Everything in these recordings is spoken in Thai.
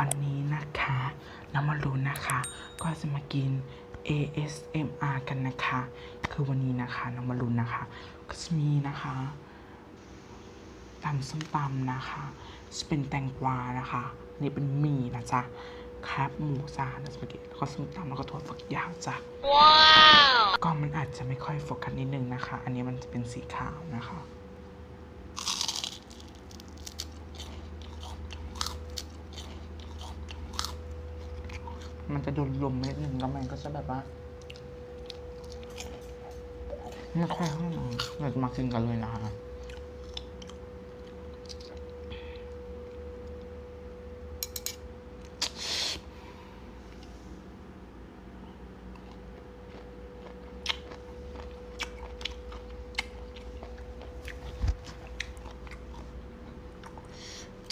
วันนี้นะคะ เรามารู้นะคะ ก็จะมากิน ASMR กันนะคะ คือวันนี้นะคะเรามารู้นะคะ ก็จะมีนะคะตำส้มตำนะคะจะเป็นแตงกวานะคะอันนี่เป็นหมี่นะจ๊ะแคบหมูจ้าแล้วสปาเกตแล้วก็ส้มตำแล้วก็ถั่วฝักยาวจ้ะก็มันอาจจะไม่ค่อยโฟกัสนิดนึงนะคะ อันนี้มันจะเป็นสีขาวนะคะ มันจะโดนลมนิดนึงแล้วมันก็จะแบบว่าไม่ค่อยเข้ามาเราจะมากินกันเลยนะคะ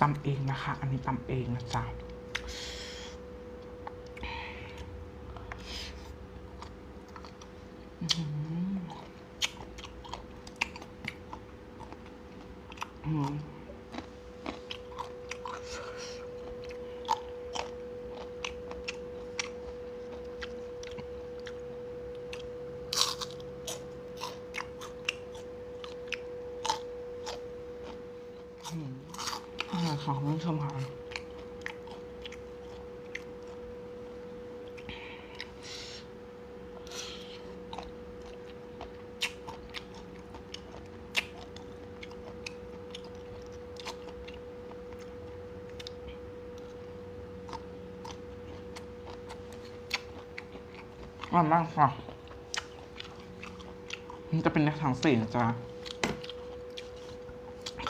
ตำเองนะคะ อันนี้ตำเองนะจ๊ะ อื้อหืออืมอืมอ่าขอบคุณผู้ชมค่ะ อ ร่อยมากค่ะมันจะเป็นในถังสีนะจ๊ะ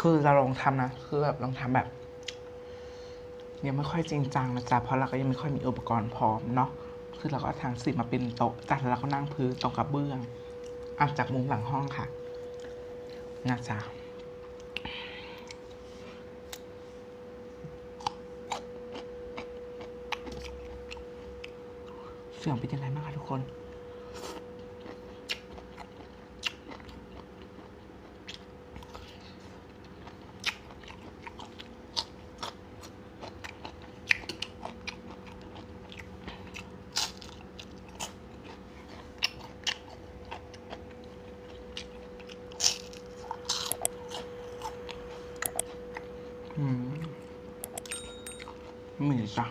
คือเราลองทำนะ คือแบบลองทำแบบยังไม่ค่อยจริงจังนะจ๊ะเพราะเราก็ยังไม่ค่อยมีอุปกรณ์พร้อมเนาะคือเราก็เอางสีมาเป็นโต๊ะจ้ะแล้วเราก็นั่งพื้นตรงกับเบื้องอะจากมุมหลังห้องค่ะนะจ๊ะ เสื่อมเป็นยังไงบ้างคะทุกคน อืมหมีจ้ะ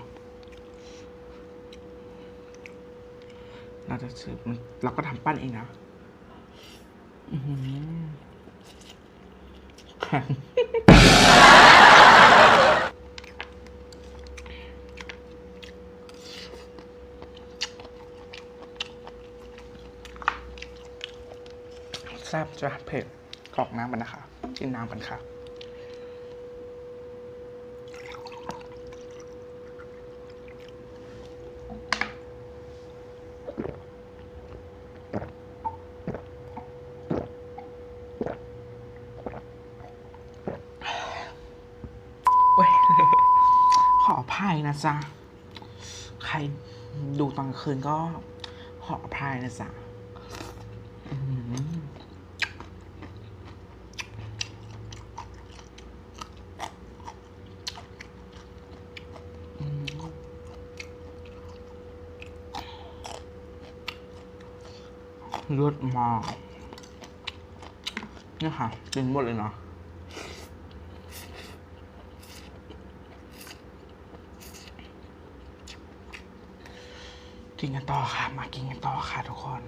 เราจะซื้อมันเราก็ทำ ปั้นเองนะอือแซ่บจ้ะเผ็ดกรอกน้ำกันนะคะ กินน้ำกันค่ะ โอ้ย ขออภัย นะจ๊ะ ใครดูตอนคืนก็ขออภัยนะจ๊ะเลือดมากเนี่ยค่ะกินหมดเลยเนาะ กินกันต่อค่ะ มากินกันต่อค่ะทุกคน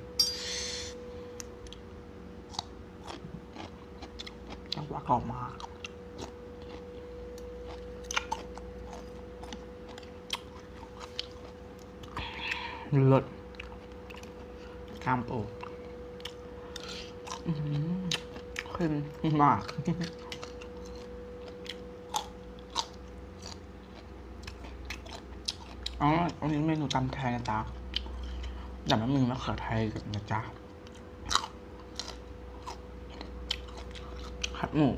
จังหวะกรอบมากเลิศกล้ามโอ้ขึ้นมากอ๋ออันนี้เมนูตำไทยนะจ๊ะ แต่ไม่มีมะเขือไทยกันนะจ๊ะขัดหมู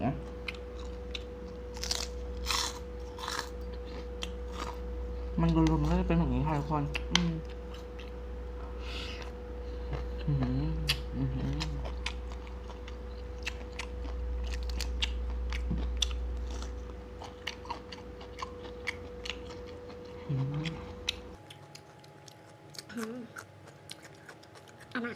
มันรวมๆก็จะเป็นแบบนี้ค่ะทุกคน อืมอืมอืมอืม อืม อืมอร่อย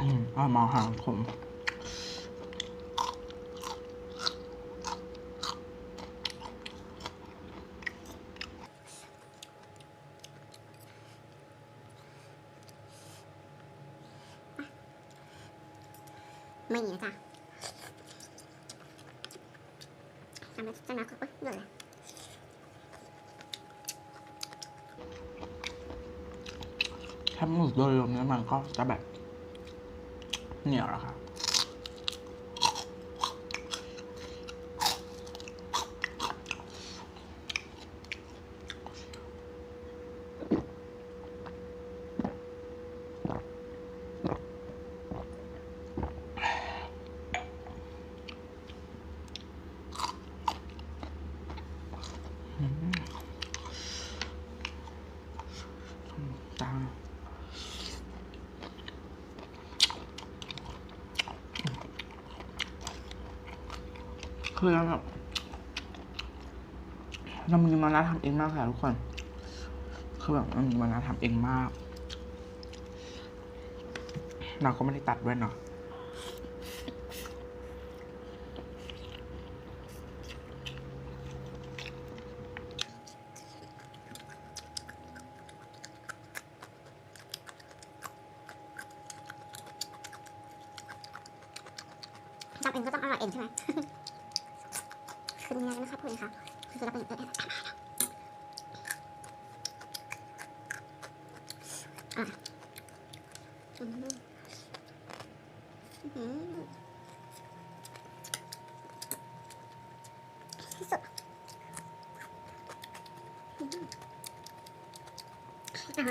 อืม อืมเอามาหาผมไม่มีนะจ๊ะจำนะจำนะเอ้ยเหนื่อยถ้าหมึกโดยรวมเนี่ยมันก็จะแบบ เหนียวแคือแบบเรามีมานาทำเองมากค่ะทุกคน คือแบบเรามีมานาทำเองมาก เราก็ไม่ได้ตัดด้วยเนาะ จำเองก็ต้องอร่อยเองใช่ไหม คือมีอะไรนะคะพูดนะคะ คือเราเป็นเอออะอืมอืมที่สุดอืมอะ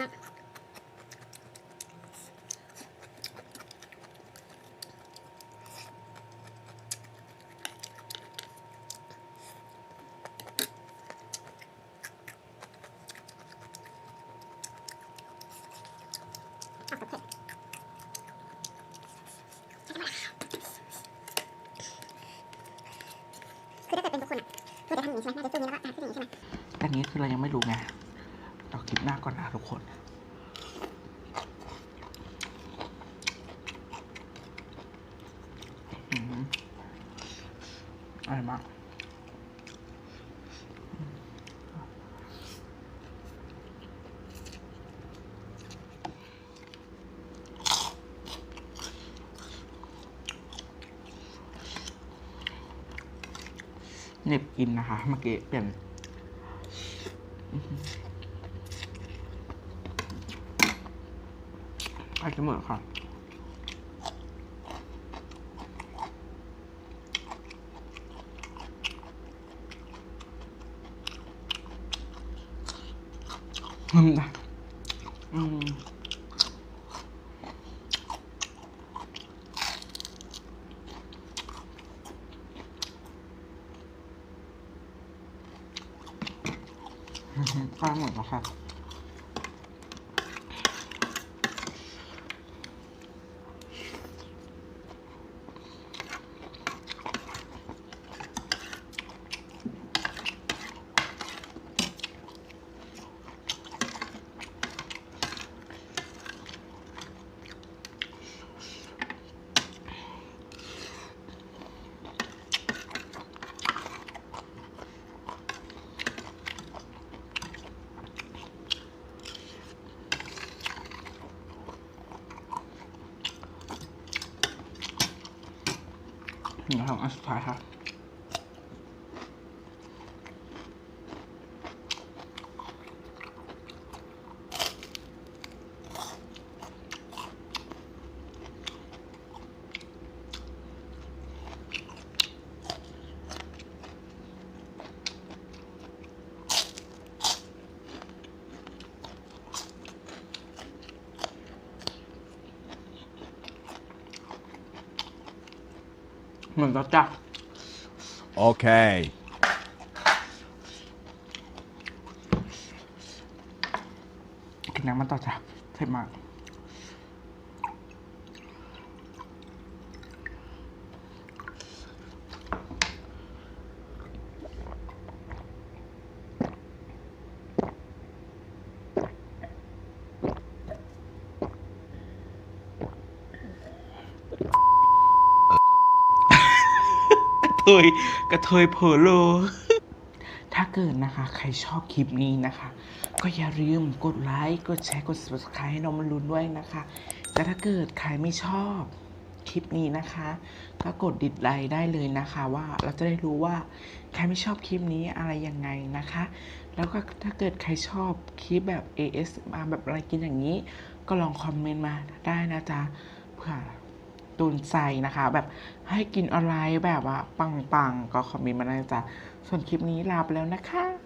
อะกับเผ็ดคือถ้าเกิดเป็นทุกคนอะคือจะทำอย่างนี้ ในตู้นี้แล้วก็อะขึ้นอย่างนี้ใช่ไหมอันนี้คือเรายังไม่รู้ไงเราคลิปหน้าก่อนนะทุกคนอืมอร่อยมาก เน็บกินนะคะ เมื่อกี้เปลี่ยนอาจจะเหมือนค่ะอืมอืมอืม ใหมดแล้วค่ะนี่นะครับอันสุดท้ายครั เหมือนกับจ้ะ Okay. กินน้ำมันต่อจ้ะเผ็ดมาก เทยกระเทยเผลอโล ถ้าเกิดนะคะ ใครชอบคลิปนี้นะคะ ก็อย่าลืมกดไลค์กดแชร์กด subscribe ให้น้องมันรุนด้วยนะคะและถ้าเกิดใครไม่ชอบคลิปนี้นะคะก็กดดิสไลค์ได้เลยนะคะ ว่าเราจะได้รู้ว่าใครไม่ชอบคลิปนี้อะไรยังไงนะคะ แล้วก็ถ้าเกิดใครชอบคลิปแบบ ASMR แบบอะไรกินอย่างนี้ ก็ลองคอมเมนต์มาได้นะจ๊ะเพื่อ ตุนใจนะคะ แบบให้กินอะไรแบบว่าปังๆ ก็คอมเมนต์มาได้จ้ะส่วนคลิปนี้ลาไปแล้วนะคะ